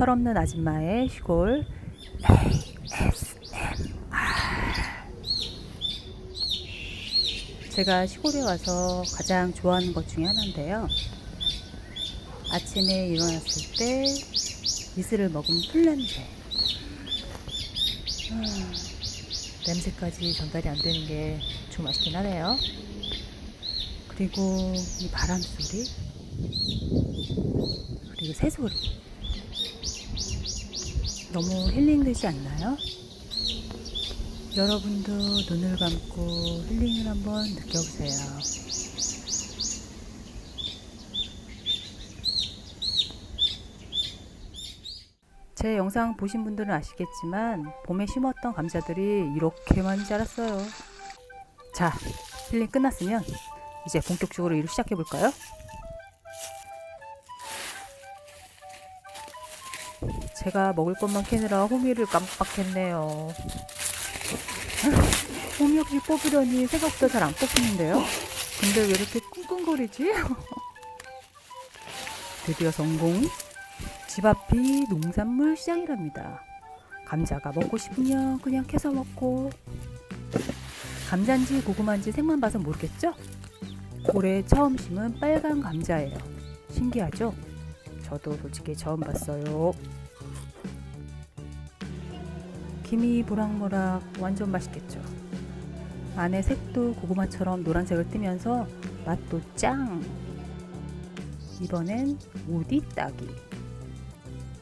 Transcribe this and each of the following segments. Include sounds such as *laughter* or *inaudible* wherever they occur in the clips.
철없는 아줌마의 시골 제가 시골에 와서 가장 좋아하는 것 중에 하나인데요. 아침에 일어났을 때 이슬을 먹은 풀냄새. 음, 냄새까지 전달이 안 되는 게좀 맛있긴 하네요. 그리고 이 바람 소리, 그리고 새 소리. 너무 힐링되지 않나요? 여러분도 눈을 감고 힐링을 한번 느껴보세요. 제 영상 보신 분들은 아시겠지만 봄에 심었던 감자들이 이렇게 많이 자랐어요. 자, 힐링 끝났으면 이제 본격적으로 일을 시작해 볼까요? 제가 먹을 것만 캐느라 호미를 깜빡했네요. *laughs* 호미역시 뽑으려니 생각보다 잘 안 뽑히는데요. 근데 왜 이렇게 끙끙거리지? *laughs* 드디어 성공. 집 앞이 농산물 시장이랍니다. 감자가 먹고 싶으면 그냥 캐서 먹고 감자인지 고구마인지 색만 봐서 모르겠죠? 올해 처음 심은 빨간 감자예요. 신기하죠? 저도 솔직히 처음 봤어요. 김이 모락모락 완전 맛있겠죠? 안에 색도 고구마처럼 노란색을 띠면서 맛도 짱! 이번엔 오디 따기.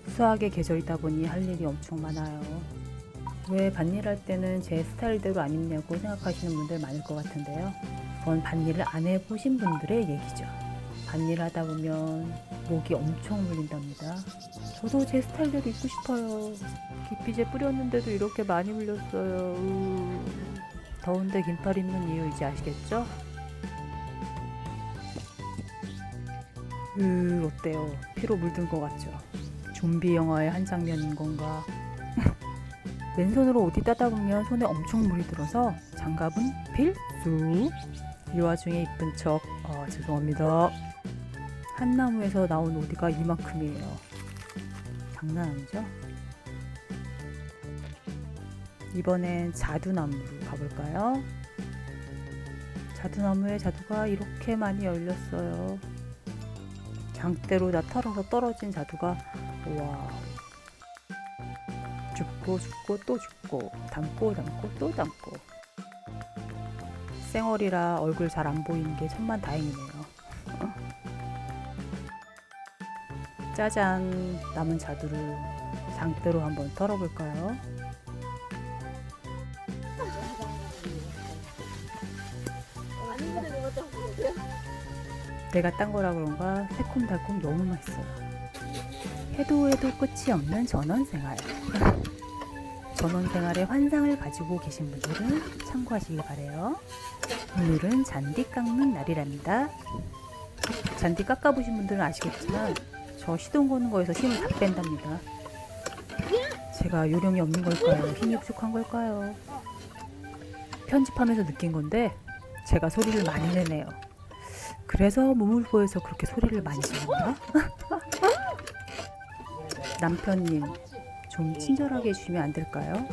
수학의 계절이다 보니 할 일이 엄청 많아요. 왜 반일 할 때는 제 스타일대로 안 입냐고 생각하시는 분들 많을 것 같은데요. 그건 반일을 안 해보신 분들의 얘기죠. 반일 하다 보면 목이 엄청 물린답니다. 저도 제 스타일대로 입고 싶어요. 기피제 뿌렸는데도 이렇게 많이 물렸어요. 으... 더운데 긴팔 입는 이유 이제 아시겠죠? 으, 어때요? 피로 물든 것 같죠? 좀비 영화의 한 장면인 건가? *laughs* 왼손으로 어디 따다 보면 손에 엄청 물이 들어서 장갑은 필수. 이 와중에 이쁜 척, 아, 죄송합니다. 한 나무에서 나온 오디가 이만큼이에요. 장난 아니죠? 이번엔 자두나무로 가볼까요? 자두나무에 자두가 이렇게 많이 열렸어요. 장대로 다 털어서 떨어진 자두가 와 죽고 죽고 또 죽고 담고 담고 또 담고 쌩얼이라 얼굴 잘 안 보이는 게 천만 다행이네요. 짜잔 남은 자두를 장대로 한번 털어볼까요? 내가 딴 거라 그런가 새콤달콤 너무 맛있어요. 해도 해도 끝이 없는 전원생활. 전원생활의 환상을 가지고 계신 분들은 참고하시길 바래요. 오늘은 잔디 깎는 날이랍니다. 잔디 깎아보신 분들은 아시겠지만 저 시동 거는 거에서 힘을 다 뺀답니다. 제가 요령이 없는 걸까요? 힘이 부족한 걸까요? 편집하면서 느낀 건데 제가 소리를 많이 내네요. 그래서 무물보에서 그렇게 소리를 많이 지른다? *laughs* 남편님, 좀 친절하게 해주시면 안 될까요?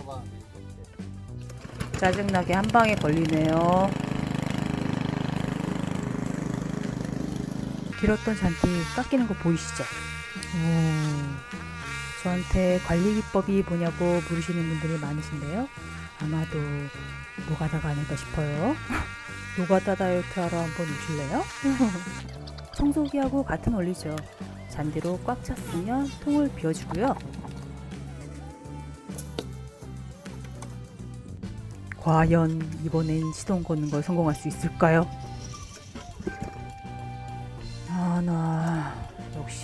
짜증나게 한 방에 걸리네요. 길었던 잔디 깎이는 거 보이시죠? 오, 저한테 관리 기법이 뭐냐고 물으시는 분들이 많으신데요. 아마도 노가다가 아닐까 싶어요. *laughs* 노가다 다이어트 하러 한번 오실래요? *laughs* 청소기하고 같은 원리죠. 잔디로 꽉 찼으면 통을 비워주고요. 과연 이번엔 시동 거는 걸 성공할 수 있을까요?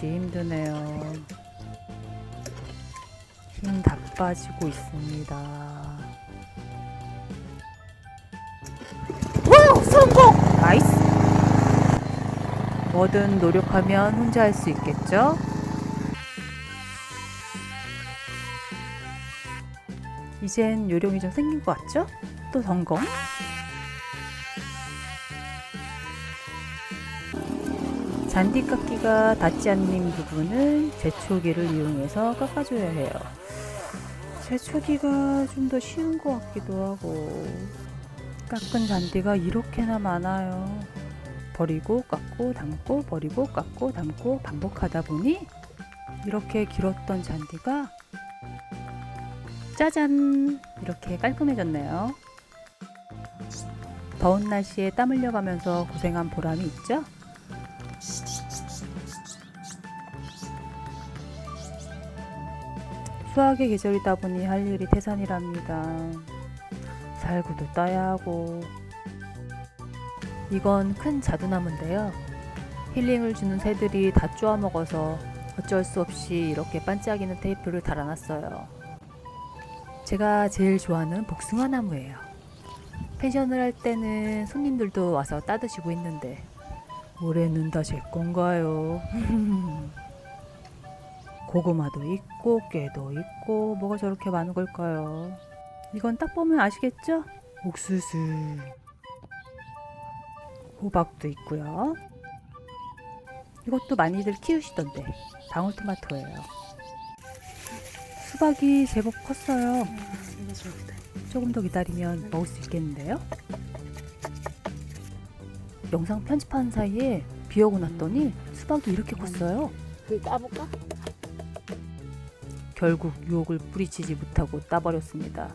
역시 힘드네요. 힘 다 빠지고 있습니다. 와, 성공! 나이스! 뭐든 노력하면 혼자 할 수 있겠죠? 이젠 요령이 좀 생긴 것 같죠? 또 성공. 잔디 깎기가 닿지 않는 부분은 제초기를 이용해서 깎아줘야 해요. 제초기가 좀 더 쉬운 것 같기도 하고 깎은 잔디가 이렇게나 많아요. 버리고 깎고 담고 버리고 깎고 담고 반복하다 보니 이렇게 길었던 잔디가 짜잔 이렇게 깔끔해졌네요. 더운 날씨에 땀 흘려가면서 고생한 보람이 있죠? 수학의 계절이다 보니 할 일이 태산이랍니다. 살구도 따야 하고 이건 큰 자두나무인데요. 힐링을 주는 새들이 다 쪼아 먹어서 어쩔 수 없이 이렇게 반짝이는 테이프를 달아놨어요. 제가 제일 좋아하는 복숭아 나무예요. 펜션을 할 때는 손님들도 와서 따드시고 있는데 올해는 다 제 건가요? 고구마도 있고 깨도 있고 뭐가 저렇게 많은 걸까요? 이건 딱 보면 아시겠죠? 옥수수 호박도 있고요. 이것도 많이들 키우시던데 방울토마토예요. 수박이 제법 컸어요. 저기다. 조금 더 기다리면 먹을 수 있겠는데요? 영상 편집하는 사이에 비 오고 났더니 수박이 이렇게 컸어요. 그 따볼까? 결국 유혹을 뿌리치지 못하고 따버렸습니다.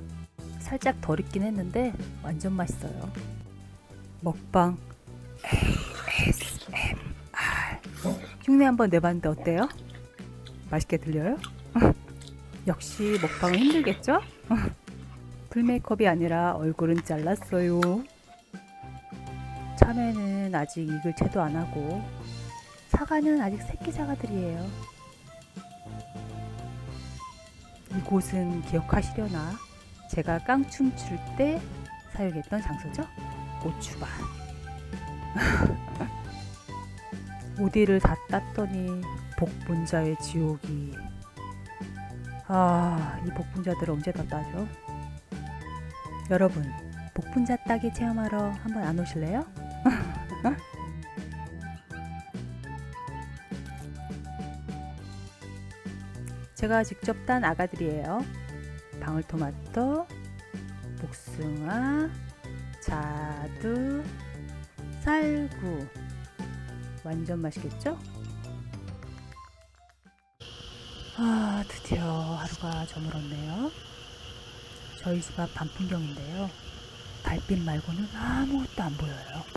살짝 덜 익긴 했는데 완전 맛있어요. 먹방 ASMR 흉내 한번 내봤는데 어때요? 맛있게 들려요? *laughs* 역시 먹방은 힘들겠죠? *laughs* 풀 메이크업이 아니라 얼굴은 잘랐어요. 참외는 아직 익을 채도 안 하고 사과는 아직 새끼 사과들이에요. 이곳은 기억하시려나? 제가 깡춤 출 때 사용했던 장소죠? 고추밭. *laughs* 오디를 다 땄더니 복분자의 지옥이. 아, 이 복분자들 언제 다 따죠? 여러분, 복분자 따기 체험하러 한번 안 오실래요? *laughs* 제가 직접 딴 아가들이에요. 방울토마토, 복숭아, 자두, 쌀구. 완전 맛있겠죠? 아, 드디어 하루가 저물었네요. 저희 집앞 밤풍경인데요. 달빛 말고는 아무것도 안 보여요.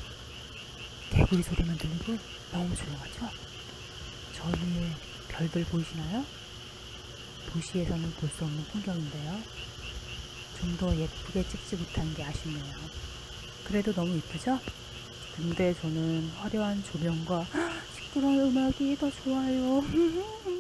개구리 소리만 들리고 너무 조용하죠? 저 위에 별들 보이시나요? 도시에서는 볼 수 없는 풍경인데요. 좀 더 예쁘게 찍지 못한 게 아쉽네요. 그래도 너무 이쁘죠? 근데 저는 화려한 조명과 *gasps* 시끄러운 음악이 더 좋아요. *laughs*